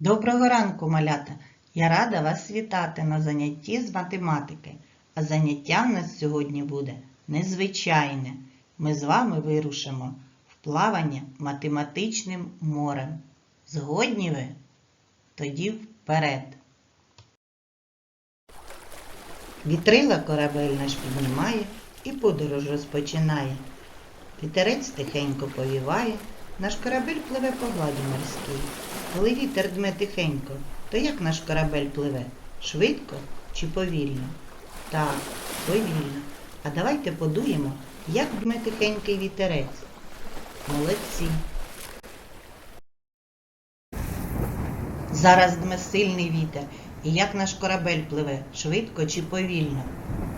Доброго ранку, малята! Я рада вас вітати на занятті з математики. А заняття в нас сьогодні буде незвичайне. Ми з вами вирушимо в плавання математичним морем. Згодні ви? Тоді вперед. Вітрила корабель наш піднімає і подорож розпочинає. Вітерець тихенько повіває, наш корабель пливе по гладі морській. Коли вітер дме тихенько, то як наш корабель пливе? Швидко чи повільно? Так, повільно. А давайте подуємо, як дме тихенький вітерець. Молодці. Зараз дме сильний вітер. І як наш корабель пливе? Швидко чи повільно?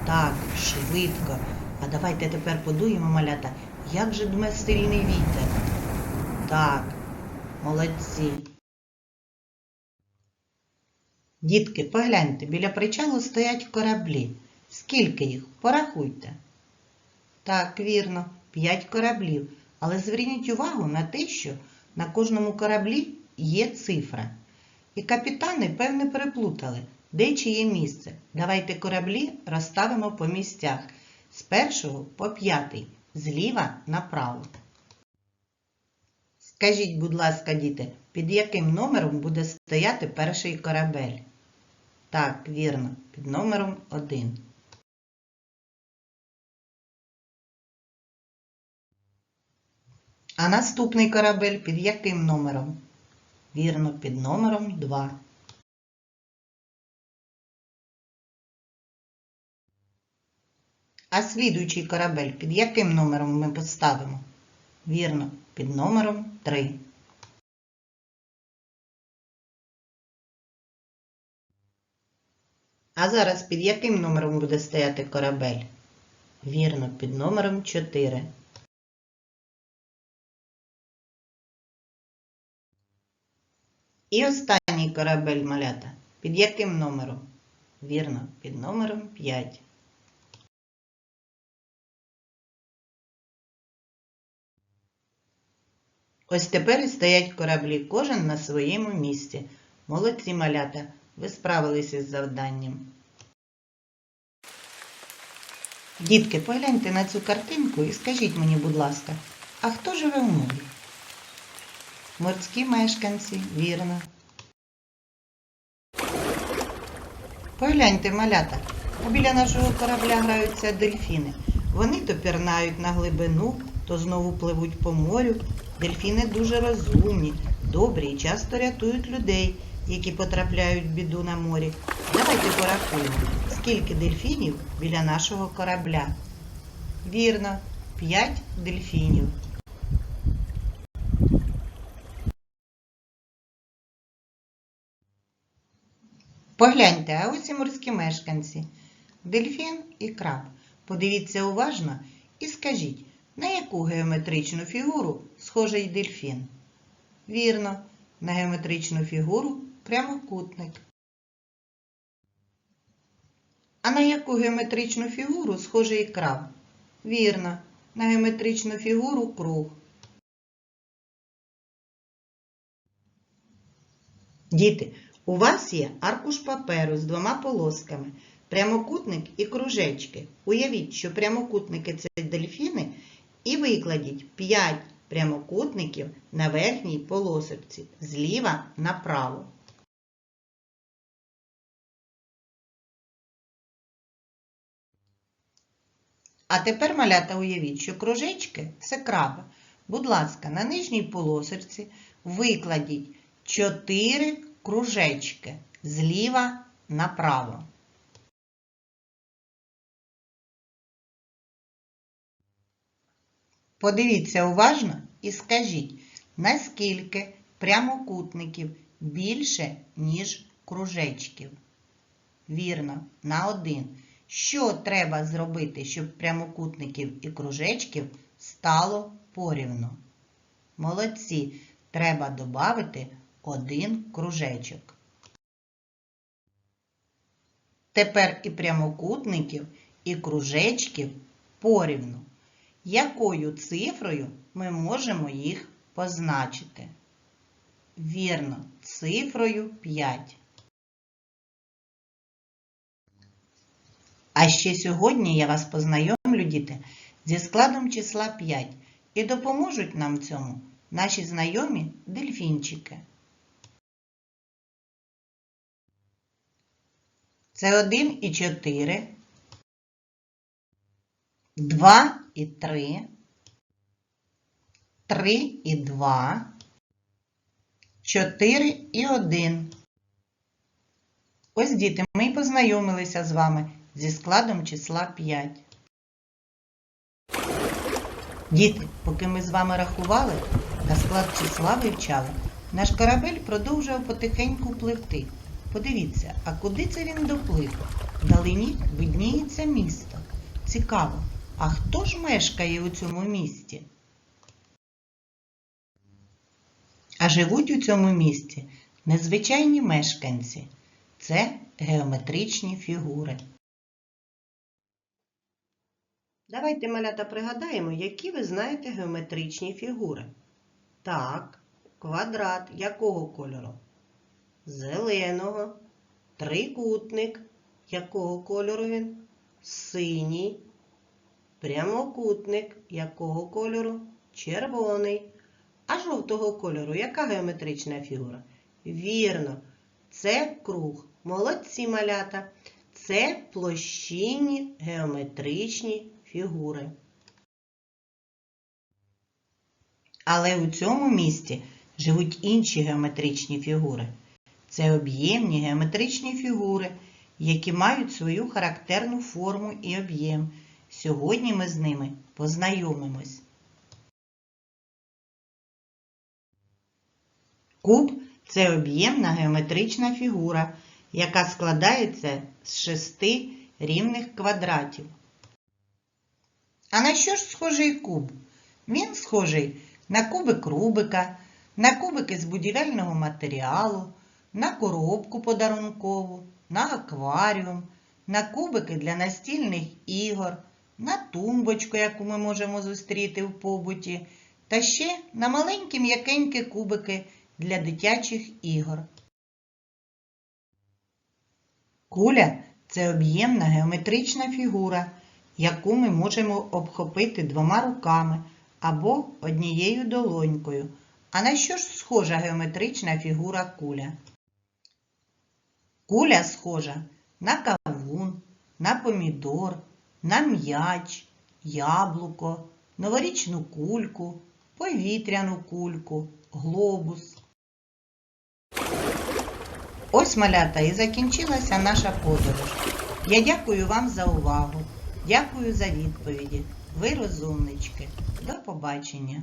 Так, швидко. А давайте тепер подуємо, малята, як же дме сильний вітер. Так, молодці. Дітки, погляньте, біля причалу стоять кораблі. Скільки їх? Порахуйте. Так, вірно, п'ять кораблів. Але зверніть увагу на те, що на кожному кораблі є цифра. І капітани, певне, переплутали, де чиє місце. Давайте кораблі розставимо по місцях з першого по п'ятий, зліва направо. Скажіть, будь ласка, діти, під яким номером буде стояти перший корабель? Так, вірно, під номером 1. А наступний корабель під яким номером? Вірно, під номером 2. А слідуючий корабель під яким номером ми поставимо? Вірно, під номером 3. А зараз під яким номером буде стояти корабель? Вірно, під номером 4. І останній корабель малята. Під яким номером? Вірно, під номером 5. Ось тепер і стоять кораблі, кожен на своєму місці. Молодці малята, ви справилися з завданням. Дітки, погляньте на цю картинку і скажіть мені, будь ласка, а хто живе в морі? Морські мешканці, вірно. Погляньте, малята, а біля нашого корабля граються дельфіни. Вони то пірнають на глибину, то знову пливуть по морю. Дельфіни дуже розумні, добрі і часто рятують людей, які потрапляють в біду на морі. Давайте порахуємо, скільки дельфінів біля нашого корабля. Вірно, 5 дельфінів. Погляньте, а ось і морські мешканці. Дельфін і краб. Подивіться уважно і скажіть, на яку геометричну фігуру схожий дельфін? Вірно, на геометричну фігуру прямокутник. А на яку геометричну фігуру схожий краб? Вірно, на геометричну фігуру круг. Діти, у вас є аркуш паперу з двома полосками, прямокутник і кружечки. Уявіть, що прямокутники це дельфіни, і викладіть 5 прямокутників на верхній полосочці зліва направо. А тепер, малята, уявіть, що кружечки це краби. Будь ласка, на нижній полосочці викладіть 4 кружечки зліва направо. Подивіться уважно і скажіть, наскільки прямокутників більше, ніж кружечків. Вірно, на один. Що треба зробити, щоб прямокутників і кружечків стало порівну? Молодці, треба додати один кружечок. Тепер і прямокутників, і кружечків порівну. Якою цифрою ми можемо їх позначити? Вірно, цифрою 5. А ще сьогодні я вас познайомлю, діти, зі складом числа 5 і допоможуть нам цьому наші знайомі дельфінчики. Це 1 і 4, 2 і 3, 3 і 2, 4 і 1. Ось діти, ми познайомилися з вами зі складом числа 5. Діти, поки ми з вами рахували та склад числа вивчали, наш корабель продовжував потихеньку пливти. Подивіться, а куди це він доплив? Вдалині видніється місто. Цікаво, а хто ж мешкає у цьому місті? А живуть у цьому місті незвичайні мешканці. Це геометричні фігури. Давайте, малята, пригадаємо, які ви знаєте геометричні фігури. Так, квадрат якого кольору? Зеленого. Трикутник. Якого кольору він? Синій. Прямокутник. Якого кольору? Червоний. А жовтого кольору яка геометрична фігура? Вірно, це круг. Молодці малята. Це площинні геометричні фігури. Але у цьому місті живуть інші геометричні фігури. Це об'ємні геометричні фігури, які мають свою характерну форму і об'єм. Сьогодні ми з ними познайомимось. Куб це об'ємна геометрична фігура, яка складається з шести рівних квадратів. А на що ж схожий куб? Він схожий на кубик Рубика, на кубики з будівельного матеріалу, на коробку подарункову, на акваріум, на кубики для настільних ігор, на тумбочку, яку ми можемо зустріти в побуті, та ще на маленькі м'якенькі кубики для дитячих ігор. Куля це об'ємна геометрична фігура, яку ми можемо обхопити двома руками або однією долонькою. А на що ж схожа геометрична фігура куля? Куля схожа на кавун, на помідор, на м'яч, яблуко, новорічну кульку, повітряну кульку, глобус. Ось малята і закінчилася наша подорож. Я дякую вам за увагу. Дякую за відповіді. Ви розумнички. До побачення.